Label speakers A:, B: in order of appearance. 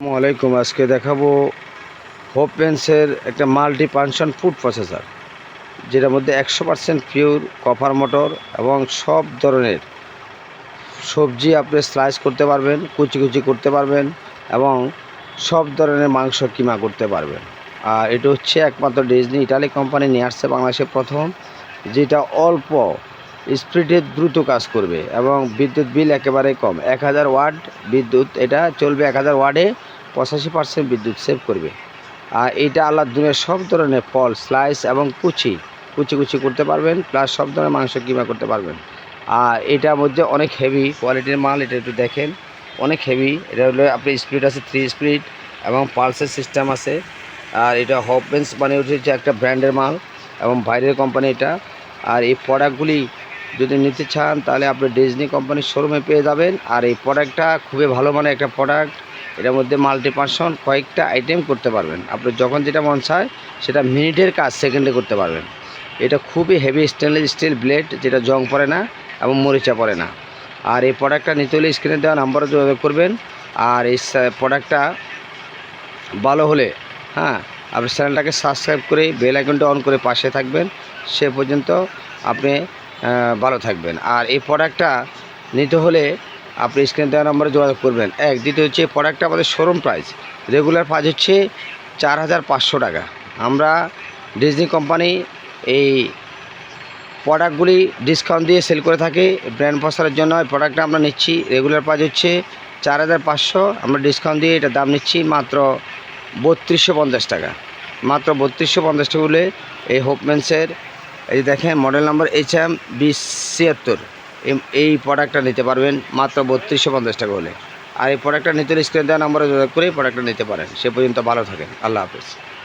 A: আলাইকুম। আজকে দেখাবো হোপ পেন্সের একটা মাল্টি পানশন ফুড প্রসেসার যেটার মধ্যে একশো পার্সেন্ট পিওর কপার মোটর এবং সব ধরনের সবজি আপনি স্লাইস করতে পারবেন, কুচি কুচি করতে পারবেন এবং সব ধরনের মাংস কিমা করতে পারবেন। আর এটা হচ্ছে একমাত্র ডিজনি ইটালি কোম্পানি নিয়ে আসছে বাংলাদেশে প্রথম, যেটা অল্প স্পিডে দ্রুত কাজ করবে এবং বিদ্যুৎ বিল একেবারে কম। এক হাজার ওয়াট বিদ্যুৎ, এটা চলবে এক হাজার ওয়ার্ডে পঁচাশি পার্সেন্ট বিদ্যুৎ সেভ করবে। আর এটা আল্লাহ দুনিয়ার সব ধরনের ফল, স্লাইস এবং কুচি কুচি কুচি করতে পারবেন, প্লাস সব ধরনের মাংস কিমা করতে পারবেন। আর এটার মধ্যে অনেক হেভি কোয়ালিটির মাল, এটা একটু দেখেন। অনেক হেভি, এটা হলো আপনি স্পিড আছে থ্রি স্পিড এবং পালসের সিস্টেম আছে। আর এটা হপবেন্স বানিয়ে উঠেছে একটা ব্র্যান্ডের মাল এবং বাইরের কোম্পানি এটা। আর এই প্রোডাক্টগুলি যদি নিতে চান, তাহলে আপনি ডিজনি কোম্পানির শোরুমে পেয়ে যাবেন। আর এই প্রোডাক্টটা খুবই ভালো মানের একটা প্রোডাক্ট এটার মধ্যে মাল্টিপার্সন কয়েকটা আইটেম করতে পারবেন। আপনি যখন যেটা মন চায়, সেটা মিনিটের কাজ সেকেন্ডে করতে পারবেন। এটা খুবই হেভি স্টেনলেস স্টিল ব্লেড যেটা জং পড়ে না এবং মরিচা পড়ে না। আর এই প্রোডাক্টটা নিতে হলে স্ক্রিনে দেওয়া নাম্বারে যোগাযোগ করবেন। আর এই প্রোডাক্টটা ভালো হলে হ্যাঁ আপনি চ্যানেলটাকে সাবস্ক্রাইব করে বেল আইকনটা অন করে পাশে থাকবেন। সে পর্যন্ত আপনি ভালো থাকবেন। আর এই প্রোডাক্টটা নিতে হলে আপনি স্ক্রিন দেওয়া নম্বরে যোগাযোগ করবেন। এক, দ্বিতীয় হচ্ছে প্রোডাক্টটা আমাদের শোরুম প্রাইস রেগুলার প্রাইস হচ্ছে চার হাজার পাঁচশো টাকা। আমরা ডিজনি কোম্পানি এই প্রোডাক্টগুলি ডিসকাউন্ট দিয়ে সেল করে থাকি। ব্র্যান্ড প্রসারের জন্য এই প্রোডাক্টটা আমরা নিচ্ছি। রেগুলার প্রাইস হচ্ছে চার হাজার পাঁচশো। আমরা ডিসকাউন্ট দিয়ে এটা দাম নিচ্ছি মাত্র বত্রিশশো পঞ্চাশ টাকা। মাত্র বত্রিশশো পঞ্চাশ টাকা হলে এই হোপমেন্সের এই দেখেন মডেল নাম্বার এইচ এম বিশ ছিয়াত্তর। এই- প্রোডাক্টটা নিতে পারবেন মাত্র বত্রিশশো পঞ্চাশ টাকা হলে। আর এই প্রোডাক্টটা নিতে স্ক্রিন দেওয়া নাম্বারে যোগাযোগ করে এই প্রোডাক্টটা নিতে পারেন। সে পর্যন্ত ভালো থাকেন। আল্লাহ হাফেজ।